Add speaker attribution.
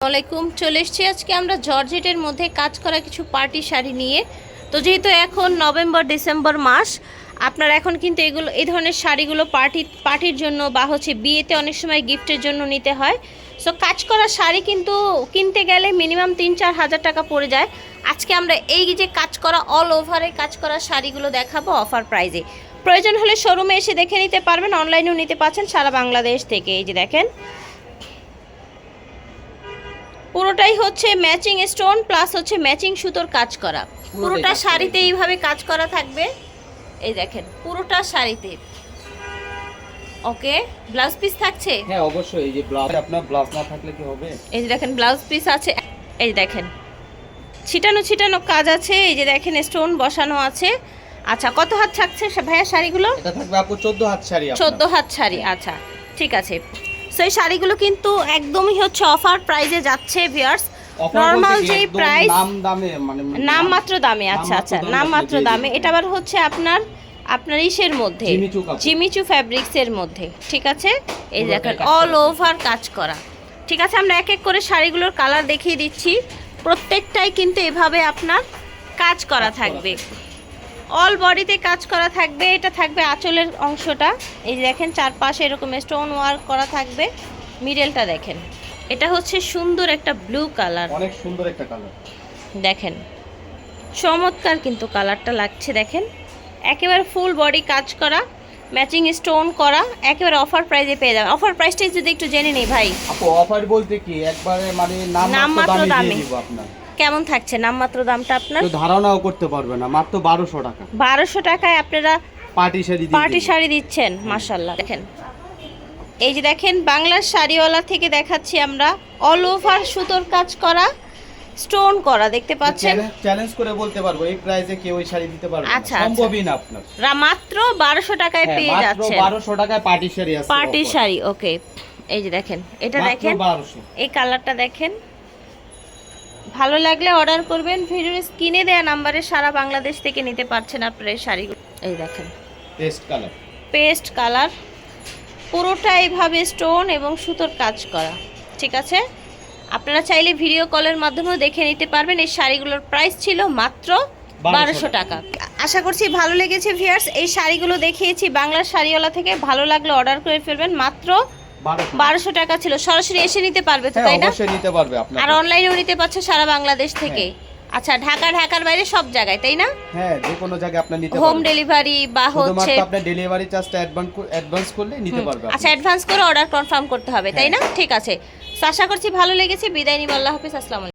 Speaker 1: আসসালামাইকুম চলে এসেছি আজকে আমরা জর্জেটের মধ্যে কাজ করা কিছু পার্টি শাড়ি নিয়ে। তো যেহেতু এখন নভেম্বর, ডিসেম্বর মাস, আপনারা এখন কিন্তু এগুলো এই ধরনের শাড়িগুলো পার্টি পার্টির জন্য বা হচ্ছে বিয়েতে অনেক সময় গিফটের জন্য নিতে হয়। সো কাজ করা শাড়ি কিন্তু কিনতে গেলে মিনিমাম তিন চার হাজার টাকা পড়ে যায়। আজকে আমরা এই যে কাজ করা অল ওভারে কাজ করা শাড়িগুলো দেখাবো অফার প্রাইজে প্রয়োজন হলে শোরুমে এসে দেখে নিতে পারবেন অনলাইনেও নিতে পারছেন সারা বাংলাদেশ থেকে। এই যে দেখেন পুরোটাই হচ্ছে ম্যাচিং স্টোন প্লাস হচ্ছে ম্যাচিং সুতোর কাজ করা। পুরোটা শাড়িতে এইভাবে কাজ করা থাকবে। এই দেখেন পুরোটা শাড়িতে। ওকে ব্লাউজ পিস থাকছে?
Speaker 2: হ্যাঁ অবশ্যই এই যে ব্লাউজ আপনার ব্লাউজ না থাকলে কি হবে?
Speaker 1: এই যে দেখেন ব্লাউজ পিস আছে। এই দেখেন ছিটানো ছিটানো কাজ আছে। এই যে দেখেন স্টোন বসানো আছে। আচ্ছা কত হাত থাকছে ভাইয়া শাড়িগুলো?
Speaker 2: এটা থাকবে আপু 14 হাত শাড়ি আপনার।
Speaker 1: চোদ্দ হাত শাড়ি আচ্ছা ঠিক আছে। সো এই শাড়িগুলো কিন্তু একদমই হচ্ছে অফার প্রাইজে যাচ্ছে
Speaker 2: বলতে
Speaker 1: নর্মাল
Speaker 2: একদম
Speaker 1: প্রাইস
Speaker 2: নাম মানে
Speaker 1: নামমাত্র দামে আচ্ছা আচ্ছা
Speaker 2: আপনি দিয়ে
Speaker 1: দামে। এটা আবার হচ্ছে আপনার আপনার ইসের মধ্যে
Speaker 2: জিমিচু কাপড়।
Speaker 1: জিমিচু ফ্যাব্রিক্স এর মধ্যে ঠিক আছে? এই দেখেন অল ওভার কাজ করা। ঠিক আছে আমরা এক এক করে শাড়িগুলোর কালার দেখিয়ে দিচ্ছি। প্রত্যেকটাই কিন্তু এভাবে আপনার কাজ করা থাকবে। অল বডিতে কাজ করা থাকবে এটা থাকবে আঁচলের অংশটা। এই যে দেখেন চারপাশে এরকম স্টোন ওয়ার্ক করা থাকবে। মিডলটা দেখেন। এটা হচ্ছে সুন্দর একটা ব্লু কালার
Speaker 2: অনেক সুন্দর একটা কালার
Speaker 1: দেখেন চমৎকার কিন্তু কালারটা লাগছে দেখেন। একেবারে ফুল বডি কাজ করা ম্যাচিং স্টোন করা একেবারে অফার প্রাইজে পেয়ে যাবেন। অফার প্রাইসটাই যদি একটু জেনে নিই ভাই।
Speaker 2: আপু অফার বলতে কি? একবারে মানে নাম মাত্র দামে
Speaker 1: দামে।
Speaker 2: দিব আপনার।
Speaker 1: কেমন থাকছে? নামমাত্র দামটা আপনার?
Speaker 2: ধারণাও করতে পারবে না। মাত্র 1200 টাকা।
Speaker 1: বারোশো টাকায় আপনারা
Speaker 2: পার্টি শাড়ি
Speaker 1: পার্টি শাড়ি দিচ্ছেন মাসাল্লাহ দেখেন। এই যে দেখেন বাংলার শাড়িওয়ালা থেকে দেখাচ্ছি আমরা অল ওভার সুতোর কাজ করা স্টোন করা দেখতে পাচ্ছেন?
Speaker 2: চ্যালেঞ্জ- করে বলতে পারব এই প্রাইসে কেউ ওই শাড়ি দিতে পারবে
Speaker 1: আচ্ছা, আচ্ছা।
Speaker 2: সম্ভবই না আপনার।
Speaker 1: রা- মাত্র বারোশো টাকায়
Speaker 2: হ্যাঁ,
Speaker 1: পেয়ে
Speaker 2: মাত্র 1200 টাকায় পার্টি শাড়ি আছে
Speaker 1: পার্টি শাড়ি ওকে এই যে দেখেন এটা দেখেন এই কালারটা দেখেন। ভালো লাগলে অর্ডার করবেন। ভিডিওর স্ক্রিনে দেওয়া নাম্বারে সারা বাংলাদেশ থেকে নিতে পারছেন আপনারা এই শাড়িগুলো। এই দেখেন।
Speaker 2: পেস্ট কালার
Speaker 1: পেস্ট কালার পুরোটা এইভাবে স্টোন এবং সুতোর কাজ করা। ঠিক আছে? আপনারা চাইলে ভিডিও কলের মাধ্যমেও দেখে নিতে পারবেন। এই শাড়িগুলোর প্রাইস ছিল মাত্র বারোশো টাকা। আশা করছি ভালো লেগেছে ভিয়ার্স এই শাড়িগুলো দেখিয়েছি বাংলার শাড়িওয়ালা থেকে। ভালো লাগলে অর্ডার করে ফেলবেন। মাত্র
Speaker 2: 1200
Speaker 1: বারোশো। টাকা ছিল। সরাসরি এসে নিতে পারবে তো
Speaker 2: হ্যাঁ
Speaker 1: তাই না?
Speaker 2: অবশ্যই নিতে পারবে আপনি
Speaker 1: আর অনলাইনেও নিতে পারছে সারা বাংলাদেশ থেকে। আচ্ছা ঢাকা ঢাকার বাইরে সব জায়গায় তাই না?
Speaker 2: হ্যাঁ যে কোনো জায়গায় আপনি নিতে
Speaker 1: হোম ডেলিভারি বা হচ্ছে
Speaker 2: আপনি ডেলিভারি চার্জটা অ্যাডভান্স অ্যাডভান্স করলে নিতে পারবে
Speaker 1: আচ্ছা অ্যাডভান্স করে অর্ডার কনফার্ম করতে হবে তাই
Speaker 2: হ্যাঁ।
Speaker 1: না? ঠিক আছে। আশা করছি ভালো লেগেছে। বিদায় নিব আল্লাহ হাফেজ। আসসালামু আলাইকুম।